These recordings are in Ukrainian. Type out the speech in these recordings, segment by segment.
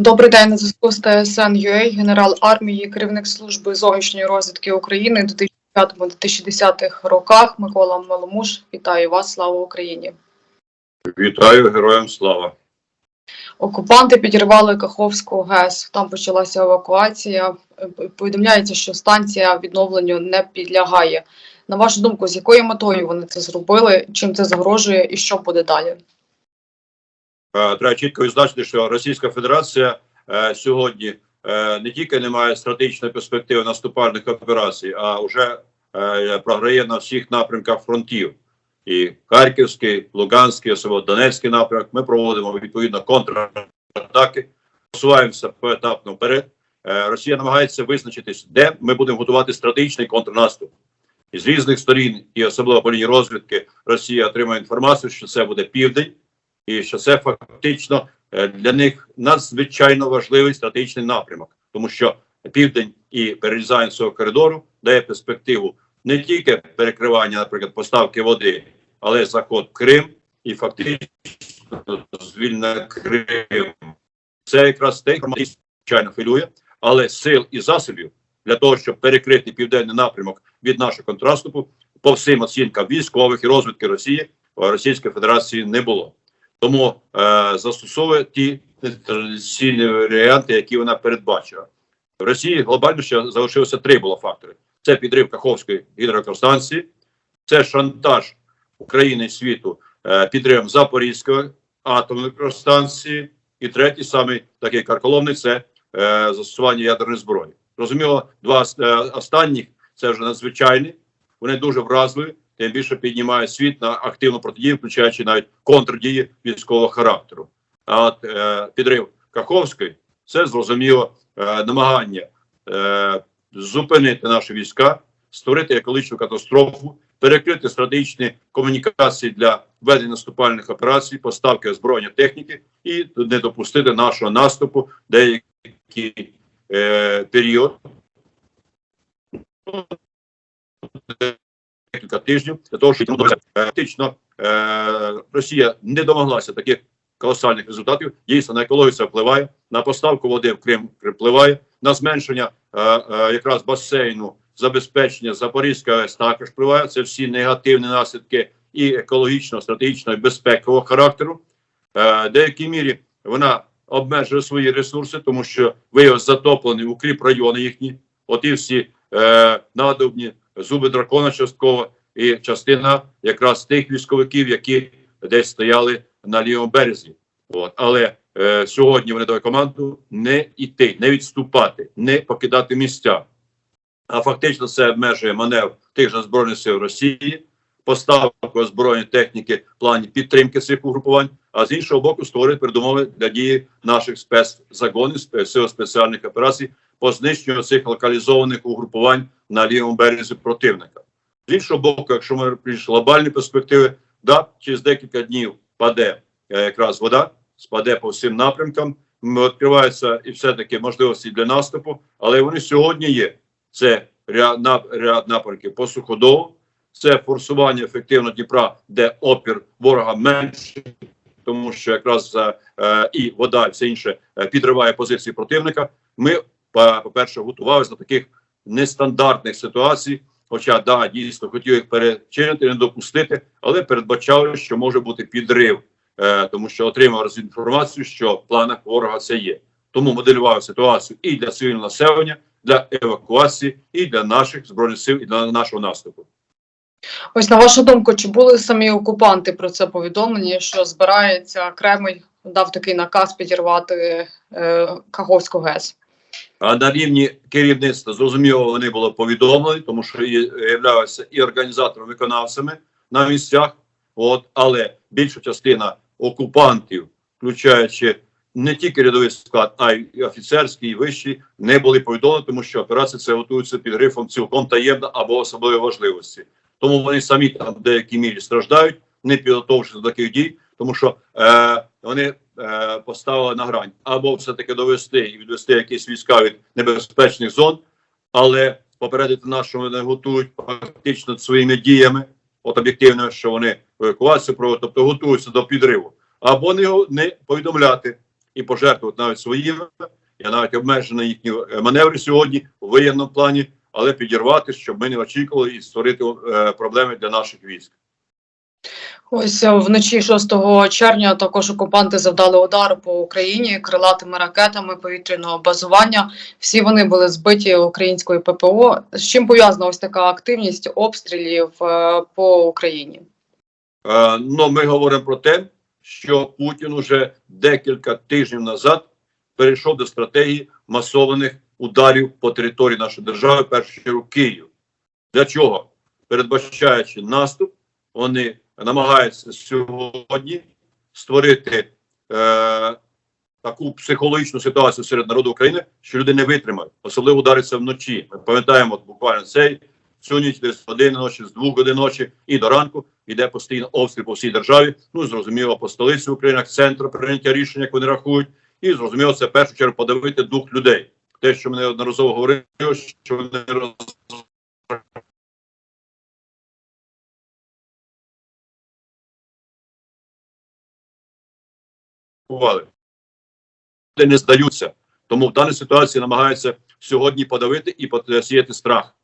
Добрий день на зв'язку з ТСН ЮА, генерал армії, керівник служби зовнішньої розвідки України у 2005-2010 роках. Микола Маломуш. Вітаю вас! Слава Україні! Вітаю героям слава. Окупанти підірвали Каховську ГЕС. Там почалася евакуація. Е, Повідомляється, що станція відновленню не підлягає. На вашу думку, з якою метою вони це зробили? Чим це загрожує, і що буде далі? Е, Треба чітко відзначити, що Російська Федерація е, сьогодні е, не тільки не має стратегічної перспективи наступальних операцій, а вже програє на всіх напрямках фронтів. І Харківський, Луганський, особливо Донецький напрямок. Ми проводимо відповідно контратаки, просуваємося поетапно вперед. Росія намагається визначитись, де ми будемо готувати стратегічний контрнаступ. І з різних сторін, і особливо по лінії розвідки, Росія отримує інформацію, що це буде південь, і що це фактично е, для них надзвичайно важливий стратегічний напрямок, тому що південь і перерізання цього коридору дає перспективу не тільки перекривання, наприклад, поставки води, але заход в Крим і фактично звільнення Крим. Це якраз те, що звичайно хвилює, але сил і засобів для того, щоб перекрити південний напрямок від нашого контраступу, по всім оцінкам військових і розвідки Росії Російської Федерації не було. Тому е, застосовує ті традиційні варіанти, які вона передбачила. В Росії глобально ще залишилося три було фактори: це підрив Каховської гідроелектростанції, це шантаж України і світу е, підривом Запорізької атомної електростанції, і третій самий такий карколомний це е, застосування ядерної зброї. Розуміло, два е, останніх це вже надзвичайні, вони дуже вразливі тим більше піднімає світ на активну протидію, включаючи навіть контрдії військового характеру. А е, підрив Каховської це зрозуміло е, намагання е, зупинити наші війська, створити екологічну катастрофу, перекрити стратегічні комунікації для ведення наступальних операцій, поставки озброєння техніки і не допустити нашого наступу деякий період декілька тижнів для того, щоб фактично е, Росія не домоглася таких колосальних результатів. Дійсно, на екологію це впливає, на поставку води в Крим впливає, на зменшення е, е, якраз басейну, забезпечення Запорізької АЕС також впливає. Це всі негативні наслідки і екологічного, стратегічного і безпекового характеру. Е, в деякій мірі вона обмежує свої ресурси, тому що виявилось затоплені укріп райони їхні. Оті всі е, надобні зуби дракона частково і частина якраз тих військовиків, які десь стояли на лівому березі. От але е, сьогодні вони дають команду не йти, не відступати, не покидати місця. А фактично це обмежує маневр тих же збройних сил Росії, поставку озброєння техніки в плані підтримки цих угрупувань. А з іншого боку, створює передумови для дії наших спецзагонів, сил спеціальних операцій по знищенню цих локалізованих угрупувань на лівому березі противника. З іншого боку, якщо ми більш глобальні перспективи, да, через декілька днів паде е, якраз вода, спаде по всім напрямкам, відкриваються і все-таки можливості для наступу, але вони сьогодні є. Це ряд, напрямків по суходолу, це форсування ефективно Дніпра, де опір ворога менший, тому що якраз е, і вода, і все інше е, підриває позиції противника. Ми, по- по-перше, готувалися до таких нестандартних ситуацій. Хоча да, дійсно хотів їх перечинити, не допустити, але передбачали, що може бути підрив, е, тому що отримав інформацію, що в планах ворога це є. Тому моделював ситуацію і для цивільного населення, для евакуації, і для наших збройних сил, і для нашого наступу. Ось на вашу думку, чи були самі окупанти про це повідомлені, що збирається Кремль дав такий наказ підірвати е, Каховську ГЕС? А на рівні керівництва зрозуміло, вони були повідомлені, тому що і являлися і організаторами, виконавцями на місцях. От але більша частина окупантів, включаючи не тільки рядовий склад, а й офіцерський і вищий, не були повідомлені, тому що операція це готується під грифом цілком таємна або особливої важливості. Тому вони самі там в деякій мірі страждають, не підготовившись до таких дій, тому що е, вони е, поставили на грань або все-таки довести і відвести якісь війська від небезпечних зон, але попередити нас, що вони готують фактично своїми діями, от об'єктивно, що вони евакуацію проводять, тобто готуються до підриву, або не, не повідомляти і пожертвувати навіть своїми. Я навіть обмежений їхні е, маневри сьогодні у воєнному плані, але підірвати, щоб ми не очікували і створити е, проблеми для наших військ. Ось е, вночі 6 червня також окупанти завдали удар по Україні крилатими ракетами повітряного базування. Всі вони були збиті українською ППО. З чим пов'язана ось така активність обстрілів е, по Україні? Е, ну, ми говоримо про те, що Путін уже декілька тижнів назад перейшов до стратегії масованих ударів по території нашої держави, першу чергу Київ. Для чого? Передбачаючи наступ, вони намагаються сьогодні створити е, таку психологічну ситуацію серед народу України, що люди не витримають, особливо удариться вночі. Ми пам'ятаємо буквально цей цю ніч, десь години ночі, з двох годин ночі і до ранку йде постійно обстріл по всій державі. Ну зрозуміло, по столиці України, центр прийняття рішень, як вони рахують, і зрозуміло, це в першу чергу подавити дух людей. Те, що ми неодноразово говорили, що вони роз... Вони не здаються. Тому в даній ситуації намагаються сьогодні подавити і посіяти страх,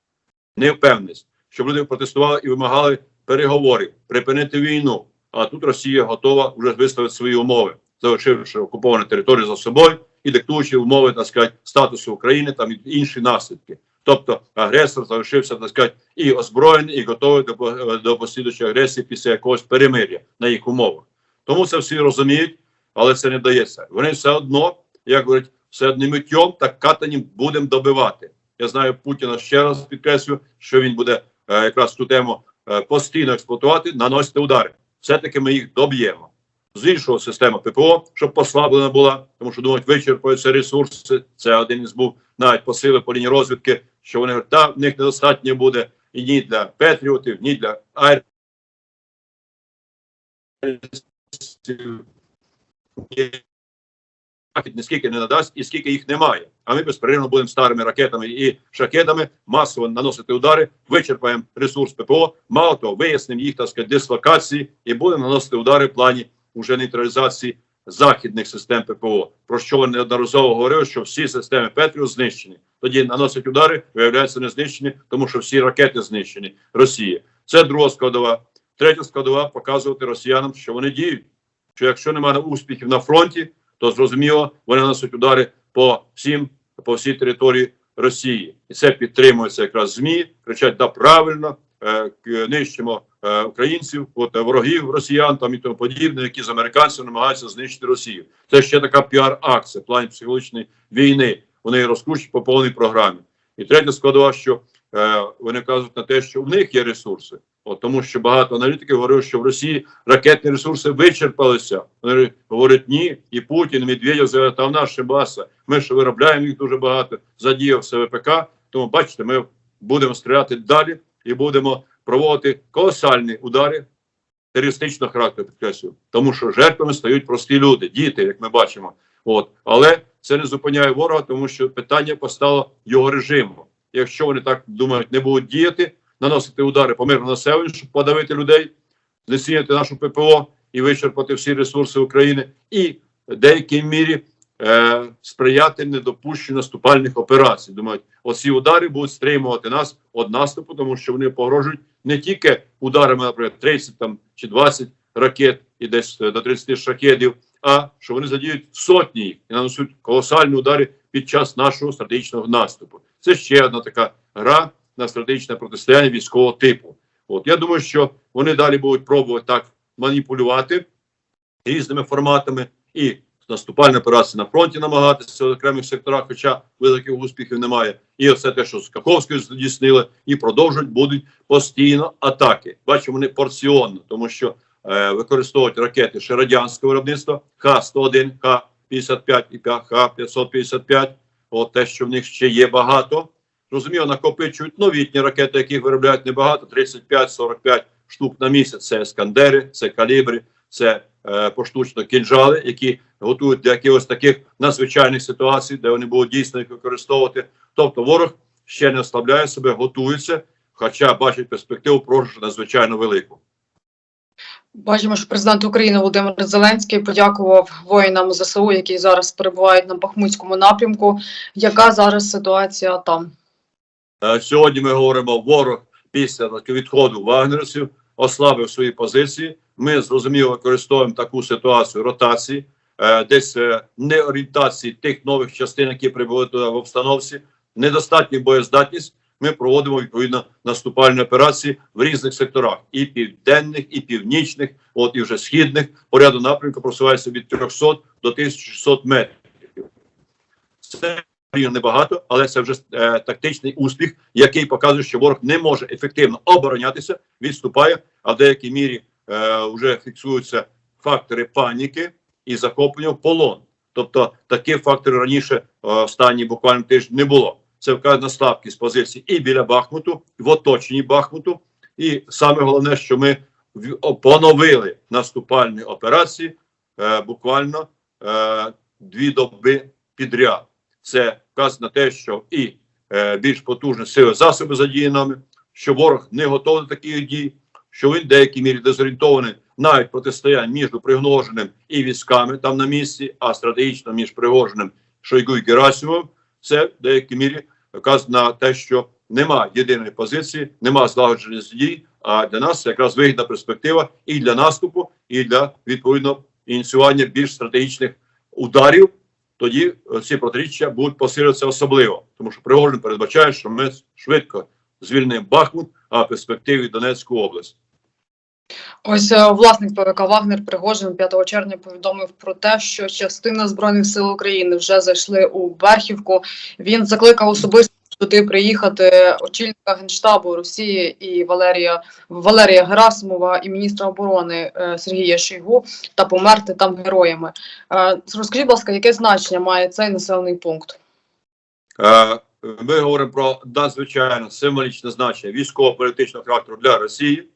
невпевненість, щоб люди протестували і вимагали переговорів, припинити війну. А тут Росія готова вже виставити свої умови, залишивши окуповані території за собою і диктуючи умови, так сказати, статусу України там і інші наслідки. Тобто агресор залишився, так сказати, і озброєний, і готовий до, до послідуючої агресії після якогось перемир'я на їх умовах. Тому це всі розуміють, але це не вдається. Вони все одно, як говорять, все одним миттєм так катанім будемо добивати. Я знаю Путіна ще раз підкреслю, що він буде е, якраз цю тему е, постійно експлуатувати, наносити удари. Все-таки ми їх доб'ємо. З іншого система ППО, щоб послаблена була, тому що думають, вичерпаються ресурси. Це один із був навіть посили по лінії розвідки, що вони говорять, та в них недостатньо буде і ні для Петріотів, ні для Айр. Захід ніскільки не надасть і скільки їх немає. А ми безперервно будемо старими ракетами і шахедами масово наносити удари, вичерпаємо ресурс ППО, мало того, вияснимо їх так сказати, дислокації і будемо наносити удари в плані уже нейтралізації західних систем ППО. Про що неодноразово говорили, що всі системи Петріо знищені. Тоді наносять удари, виявляються не знищені, тому що всі ракети знищені Росії. Це друга складова. Третя складова показувати росіянам, що вони діють. Що якщо немає успіхів на фронті, то зрозуміло, вони наносять удари по всім, по всій території Росії, і це підтримується якраз змі. Кричать да правильно, е, нищимо е, українців, от е, ворогів росіян там і тому подібне, які з американців намагаються знищити Росію. Це ще така піар-акція, в плані психологічної війни. Вони розкручують по повній програмі. І третя складова, що е, вони кажуть на те, що в них є ресурси. От тому, що багато аналітиків говорили, що в Росії ракетні ресурси вичерпалися. Вони говорять ні, і Путін, Медведєв заявляє, там наша баса. Ми ще виробляємо їх дуже багато, задіяв ВПК. Тому бачите, ми будемо стріляти далі і будемо проводити колосальні удари терористичного характеру, підкреслюю, тому що жертвами стають прості люди, діти, як ми бачимо. От але це не зупиняє ворога, тому що питання постало його режиму. Якщо вони так думають, не будуть діяти, наносити удари по мирному населенню, щоб подавити людей, знецінити нашу ППО і вичерпати всі ресурси України, і в деякій мірі е, сприяти недопущенню наступальних операцій. Думають, оці удари будуть стримувати нас від наступу, тому що вони погрожують не тільки ударами, наприклад, 30 там чи 20 ракет і десь до 30 шахедів, а що вони задіють сотні їх і нанесуть колосальні удари під час нашого стратегічного наступу. Це ще одна така гра на стратегічне протистояння військового типу. От я думаю, що вони далі будуть пробувати так маніпулювати різними форматами і наступальні операції на фронті намагатися в окремих секторах, хоча великих успіхів немає. І все те, що з Каховською здійснили, і продовжують будуть постійно атаки. Бачимо, вони порціонно, тому що е, використовують ракети ще радянського виробництва Х-101, Х-55 і Х-555. От те, що в них ще є багато. Розуміло, накопичують новітні ракети, яких виробляють небагато, 35-45 штук на місяць. Це ескандери, це калібри, це е, поштучно кінжали, які готують для якихось таких надзвичайних ситуацій, де вони будуть дійсно їх використовувати. Тобто ворог ще не ослабляє себе, готується, хоча бачить перспективу прожити надзвичайно велику. Бачимо, що президент України Володимир Зеленський подякував воїнам ЗСУ, які зараз перебувають на Бахмутському напрямку. Яка зараз ситуація там? Е, Сьогодні ми говоримо, ворог після відходу вагнерівців ослабив свої позиції. Ми зрозуміло використовуємо таку ситуацію ротації, е, десь е, неорієнтації тих нових частин, які прибули туди в обстановці, недостатню боєздатність. Ми проводимо відповідно наступальні операції в різних секторах: і південних, і північних, от і вже східних. По ряду напрямку просувається від 300 до 1600 метрів. Це небагато, але це вже е, тактичний успіх, який показує, що ворог не може ефективно оборонятися, відступає, а в деякій мірі е, вже фіксуються фактори паніки і захоплення в полон. Тобто такі фактори раніше е, останні буквально тиждень не було. Це вказує на слабкість позицій і біля Бахмуту, в оточенні Бахмуту. І саме головне, що ми поновили наступальні операції е, буквально е, дві доби підряд це вказує на те, що і е, більш потужні сили засоби задіяні нами, що ворог не готовий до таких дій, що він в деякій мірі дезорієнтований навіть протистояння між Пригожиним і військами там на місці, а стратегічно між Пригожиним, Шойгу і Герасимовим, це в деякій мірі вказує на те, що нема єдиної позиції, нема злагодженості дій. А для нас це якраз вигідна перспектива і для наступу, і для відповідно ініціювання більш стратегічних ударів тоді е, ці протиріччя будуть посилюватися особливо, тому що Пригожин передбачає, що ми швидко звільнимо Бахмут, а в перспективі Донецьку область. Ось е, власник ПВК Вагнер Пригожин 5 червня повідомив про те, що частина збройних сил України вже зайшли у Берхівку. Він закликав особисто туди приїхати очільника генштабу Росії і Валерія Валерія Герасимова і міністра оборони е, Сергія Шойгу та померти там героями. Е, Розкажіть, будь ласка, яке значення має цей населений пункт? Е, Ми говоримо про надзвичайно символічне значення військово-політичного характеру для Росії,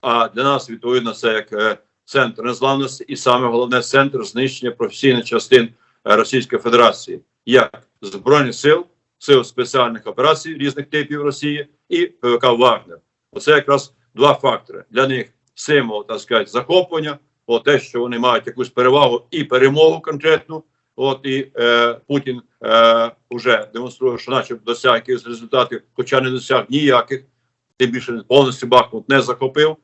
а для нас, відповідно, це як центр незламності і саме головне центр знищення професійних частин Російської Федерації, як Збройних сил, сил спеціальних операцій різних типів Росії і ПВК Вагнер. Оце якраз два фактори. Для них символ, так сказати, захоплення, о, те, що вони мають якусь перевагу і перемогу конкретну. От і е, Путін е, вже демонструє, що наче досяг якихось результатів, хоча не досяг ніяких, тим більше повністю Бахмут не захопив.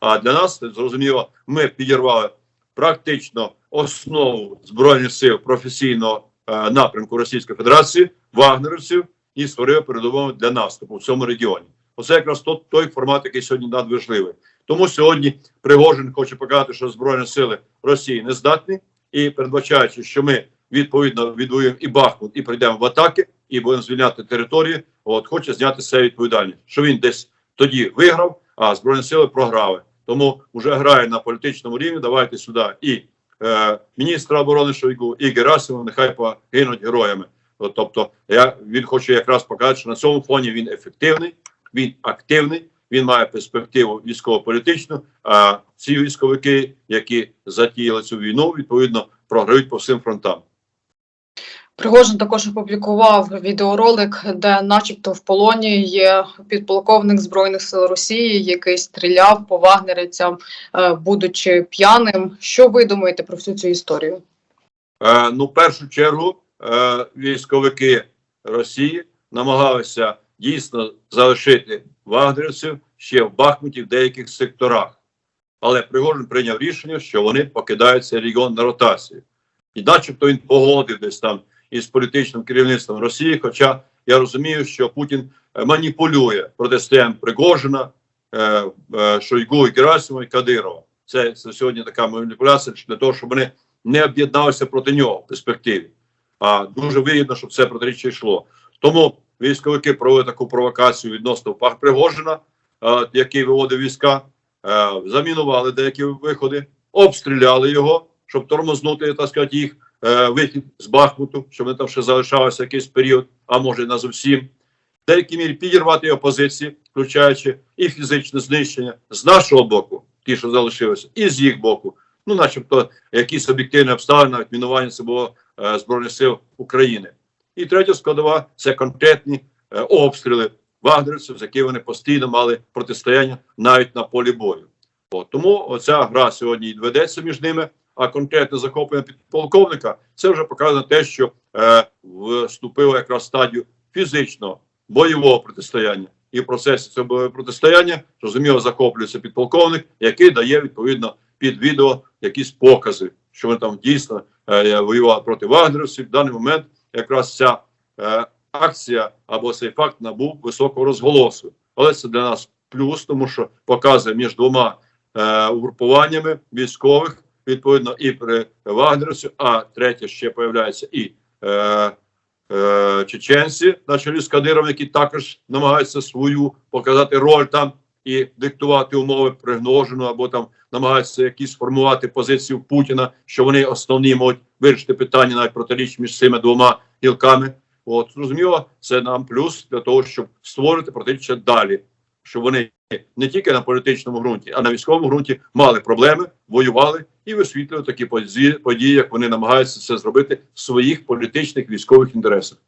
А для нас зрозуміло, ми підірвали практично основу збройних сил професійного напрямку Російської Федерації, вагнерівців і створили передумови для наступу в цьому регіоні. Оце якраз той, той формат, який сьогодні надважливий. Тому сьогодні Пригожин хоче показати, що збройні сили Росії не здатні, і передбачаючи, що ми відповідно відвоюємо і Бахмут, і прийдемо в атаки, і будемо звільняти території. От хоче зняти себе відповідальність, що він десь тоді виграв, а збройні сили програли. Тому вже грає на політичному рівні. Давайте сюди і е, міністра оборони Шойгу, і Герасимов, нехай погинуть героями. Тобто, я він хоче якраз показати, що на цьому фоні він ефективний, він активний, він має перспективу військово-політичну. А ці військовики, які затіяли цю війну, відповідно програють по всім фронтам. Пригожин також опублікував відеоролик, де, начебто, в полоні є підполковник збройних сил Росії, який стріляв по вагнерівцям, е, будучи п'яним. Що ви думаєте про всю цю історію? Е, ну, в першу чергу, е, військовики Росії намагалися дійсно залишити вагнерівців ще в Бахмуті в деяких секторах. Але Пригожин прийняв рішення, що вони покидають цей регіон на ротацію. І начебто він погодив десь там із політичним керівництвом Росії. Хоча я розумію, що Путін е, маніпулює протистоянням Пригожина, е, е, Шойгу і Герасимова і Кадирова. Це, це сьогодні така маніпуляція для того, щоб вони не об'єдналися проти нього в перспективі. А дуже вигідно, щоб це протиріччя йшло. Тому військовики провели таку провокацію відносно Пах Пригожина, який виводив війська, замінували деякі виходи, обстріляли його, щоб тормознути, так сказати, їх е, вихід з Бахмуту, щоб вони там ще залишалися якийсь період, а може на зовсім. В деякій мірі підірвати його позиції, включаючи і фізичне знищення з нашого боку, ті, що залишилися, і з їх боку. Ну, начебто, якісь об'єктивні обставини, навіть мінування це було е, Збройних сил України. І третя складова це конкретні е, обстріли вагнерівців, з якими вони постійно мали протистояння навіть на полі бою. От, тому оця гра сьогодні і ведеться між ними. А конкретне захоплення підполковника це вже показує те, що е, вступило якраз стадію фізичного бойового протистояння. І в процесі цього бойового протистояння зрозуміло захоплюється підполковник, який дає відповідно під відео якісь покази, що він там дійсно е, воював проти вагнерівців. В даний момент якраз ця е, акція або цей факт набув високого розголосу. Але це для нас плюс, тому що показує між двома е, угрупуваннями військових, відповідно, і при вагнерівців, а третє ще появляється і е, е, чеченці на чолі з Кадиром, які також намагаються свою показати роль там і диктувати умови пригножену, або там намагаються якісь формувати позицію Путіна, що вони основні можуть вирішити питання навіть протиріч між цими двома гілками. От зрозуміло, це нам плюс для того, щоб створити протиріччя далі, щоб вони не тільки на політичному ґрунті, а на військовому ґрунті мали проблеми, воювали і висвітлювали такі події, як вони намагаються це зробити в своїх політичних військових інтересах.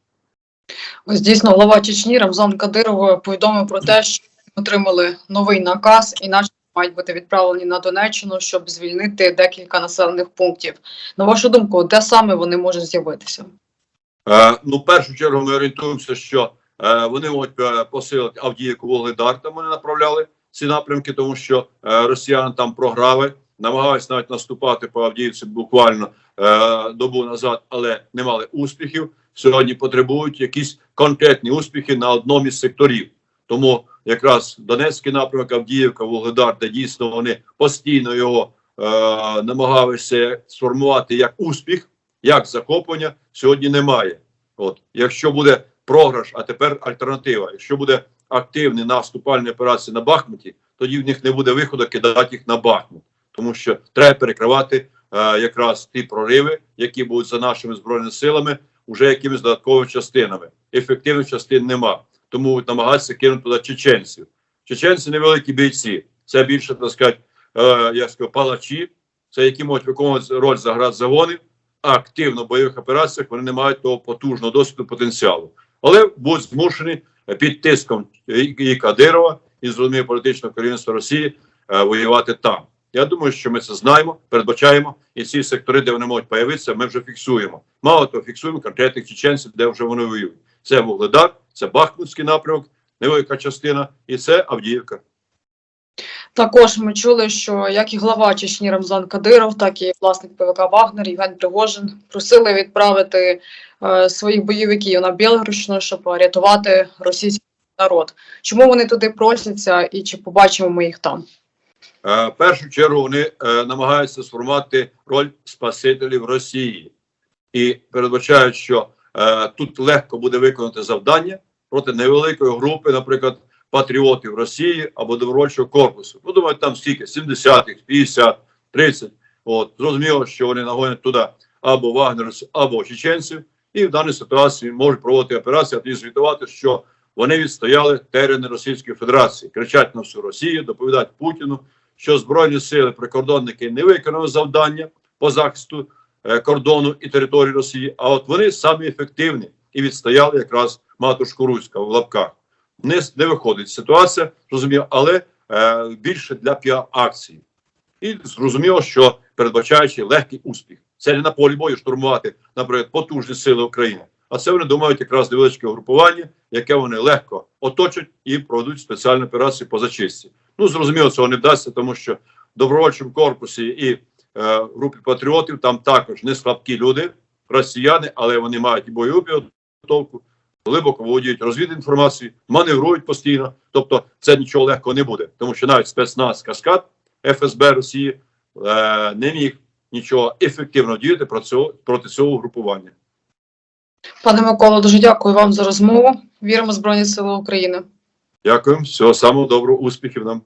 Ось дійсно глава Чечні Рамзан Кадиров повідомив про те, що отримали новий наказ, і наші мають бути відправлені на Донеччину, щоб звільнити декілька населених пунктів. На вашу думку, де саме вони можуть з'явитися? Е, ну, в першу чергу ми орієнтуємося, що вони можуть е, посилити Авдіївку Волгодар, там вони направляли ці напрямки, тому що е, росіяни там програли, намагалися навіть наступати по Авдіївці буквально е, добу назад, але не мали успіхів. Сьогодні потребують якісь конкретні успіхи на одному із секторів. Тому якраз Донецький напрямок, Авдіївка, Волгодар, де дійсно вони постійно його е, намагалися сформувати як успіх, як захоплення, сьогодні немає. От якщо буде програш, а тепер альтернатива. Якщо буде активний наступальні операції на Бахмуті, тоді в них не буде виходу кидати їх на Бахмут, тому що треба перекривати е, якраз ті прориви, які будуть за нашими збройними силами, уже якимись додатковими частинами. Ефективних частин нема, тому намагатися кинути туди чеченців. Чеченці невеликі бійці, це більше так сказати, е, я скажу, палачі, це які можуть виконувати роль заградзагонів, а активно в бойових операціях вони не мають того потужного досвіду потенціалу. Але будуть змушені під тиском і, Кадирова, і зрозуміло політичного керівництва Росії е, воювати там. Я думаю, що ми це знаємо, передбачаємо, і ці сектори, де вони можуть появитися, ми вже фіксуємо. Мало того, фіксуємо конкретних чеченців, де вже вони воюють. Це Вугледар, це Бахмутський напрямок, невелика частина, і це Авдіївка. Також ми чули, що як і глава Чечні Рамзан Кадиров, так і власник ПВК Вагнер Євген Пригожин просили відправити е, своїх бойовиків на Білгородщину, щоб рятувати російський народ. Чому вони туди просяться і чи побачимо ми їх там? Е, в першу чергу вони е, намагаються сформувати роль спасителів Росії і передбачають, що е, тут легко буде виконати завдання проти невеликої групи, наприклад, патріотів Росії або добровольчого корпусу. Ну, думаю, там стільки 70-х, 50, 30. От зрозуміло, що вони нагонять туди або вагнерівців, або чеченців, і в даній ситуації можуть проводити операції, а тоді звітувати, що вони відстояли терени Російської Федерації, кричать на всю Росію, доповідають Путіну, що збройні сили прикордонники не виконали завдання по захисту е, кордону і території Росії. А от вони самі ефективні і відстояли якраз матушку Руська в лапках. Не, не виходить ситуація, зрозуміло, але е, більше для піар-акції. І зрозуміло, що передбачаючи легкий успіх, це не на полі бою штурмувати, наприклад, потужні сили України. А це вони думають якраз невеличке групування, яке вони легко оточать і проведуть спеціальні операції по зачистці. Ну зрозуміло, цього не вдасться, тому що в добровольчому корпусі і е, групі патріотів там також не слабкі люди, росіяни, але вони мають і бойову підготовку, глибоко володіють розвідінформацією, маневрують постійно. Тобто, це нічого легкого не буде, тому що навіть спецназ Каскад ФСБ Росії е, не міг нічого ефективно діяти проти цього, проти цього угрупування. Пане Миколо, дуже дякую вам за розмову. Віримо в Збройні Сили України. Дякую, всього самого доброго, успіхів нам.